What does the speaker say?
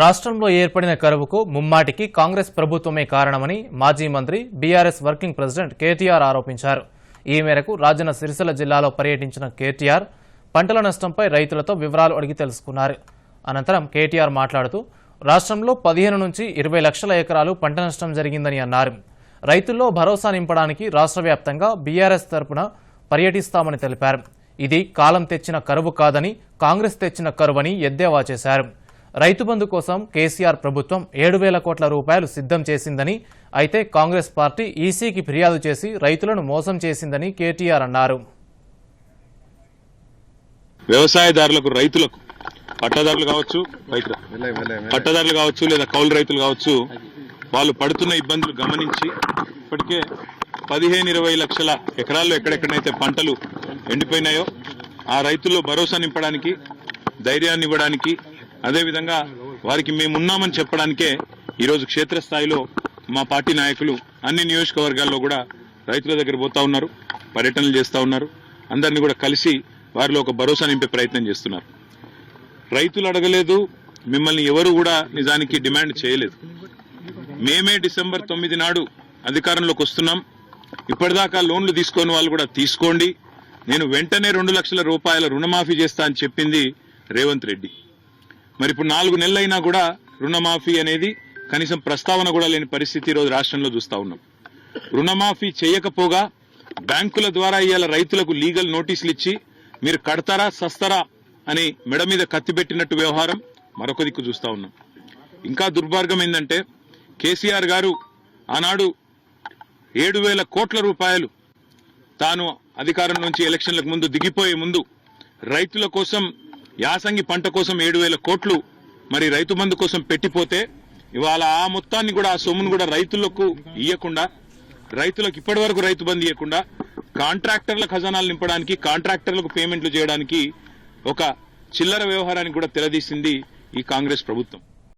రాష్ట్రంలో ఏర్పడిన కరువుకు ముమ్మాటికి కాంగ్రెస్ ప్రభుత్వమే కారణమని మాజీ మంత్రి బీఆర్ఎస్ వర్కింగ్ ప్రెసిడెంట్ కేటీఆర్ ఆరోపించారు. ఈ మేరకు రాజన్న సిరిసిల్ల జిల్లాలో పర్యటించిన కేటీఆర్ పంటల నష్టంపై రైతులతో వివరాలు అడిగి తెలుసుకున్నారు. అనంతరం కేటీఆర్ మాట్లాడుతూ రాష్ట్రంలో పదిహేను నుంచి ఇరవై లక్షల ఎకరాలు పంట నష్టం జరిగిందని అన్నారు. రైతుల్లో భరోసా నింపడానికి రాష్ట్ర వ్యాప్తంగా బీఆర్ఎస్ తరపున పర్యటిస్తామని తెలిపారు. ఇది కాలం తెచ్చిన కరువు కాదని కాంగ్రెస్ తెచ్చిన కరువని ఎద్దేవా చేశారు. రైతు బంధు కోసం కేసీఆర్ ప్రభుత్వం ఏడు వేల కోట్ల రూపాయలు సిద్ధం చేసిందని అయితే కాంగ్రెస్ పార్టీ ఈసీకి ఫిర్యాదు చేసి రైతులను మోసం చేసిందని కేటీఆర్ అన్నారు వ్యవసాయదారులకు రైతులకు పట్టదారులు కావచ్చు. పట్టదారులు కావచ్చు లేదా కౌలు రైతులు కావచ్చు వాళ్ళు పడుతున్న ఇబ్బందులు గమనించి ఇప్పటికే పదిహేను ఇరవై లక్షల ఎకరాల్లో ఎక్కడెక్కడైతే పంటలు ఎండిపోయినాయో ఆ రైతుల్లో భరోసా నింపడానికి ధైర్యాన్ని ఇవ్వడానికి అదేవిధంగా వారికి మేమున్నామని చెప్పడానికే ఈరోజు క్షేత్రస్థాయిలో మా పార్టీ నాయకులు అన్ని నియోజకవర్గాల్లో కూడా రైతుల దగ్గర పోతా ఉన్నారు పర్యటనలు చేస్తూ ఉన్నారు. అందరినీ కూడా కలిసి వారిలో ఒక భరోసా నింపే ప్రయత్నం చేస్తున్నారు. రైతులు అడగలేదు మిమ్మల్ని ఎవరు కూడా నిజానికి డిమాండ్ చేయలేదు. మేమే డిసెంబర్ తొమ్మిది నాడు అధికారంలోకి వస్తున్నాం. ఇప్పటిదాకా లోన్లు తీసుకొని వాళ్ళు కూడా తీసుకోండి. నేను వెంటనే రెండు లక్షల రూపాయల రుణమాఫీ చేస్తా అని చెప్పింది రేవంత్ రెడ్డి. మరి ఇప్పుడు నాలుగు నెలలైనా కూడా రుణమాఫీ అనేది కనీసం ప్రస్తావన కూడా లేని పరిస్థితి ఈరోజు రాష్ట్రంలో చూస్తా ఉన్నాం. రుణమాఫీ చేయకపోగా బ్యాంకుల ద్వారా ఇవాళ రైతులకు లీగల్ నోటీసులు ఇచ్చి మీరు కడతారా సస్తారా అని మెడ మీద కత్తి పెట్టినట్టు వ్యవహారం మరొక దిక్కు చూస్తా ఉన్నాం. ఇంకా దుర్మార్గం ఏంటంటే కేసీఆర్ గారు ఆనాడు ఏడు వేల కోట్ల రూపాయలు తాను అధికారం నుంచి ఎలక్షన్లకు ముందు దిగిపోయే ముందు రైతుల కోసం యాసంగి పంట కోసం ఏడు వేల కోట్లు మరి రైతు బంధు కోసం పెట్టిపోతే ఇవాళ ఆ మొత్తాన్ని కూడా ఆ సొమ్మును కూడా రైతులకు ఇవ్వకుండా రైతులకు ఇప్పటి వరకు రైతు బంధు ఇవ్వకుండా కాంట్రాక్టర్ల ఖజానాలు నింపడానికి కాంట్రాక్టర్లకు పేమెంట్లు చేయడానికి ఒక చిల్లర వ్యవహారానికి కూడా తెలదీసింది ఈ కాంగ్రెస్ ప్రభుత్వం.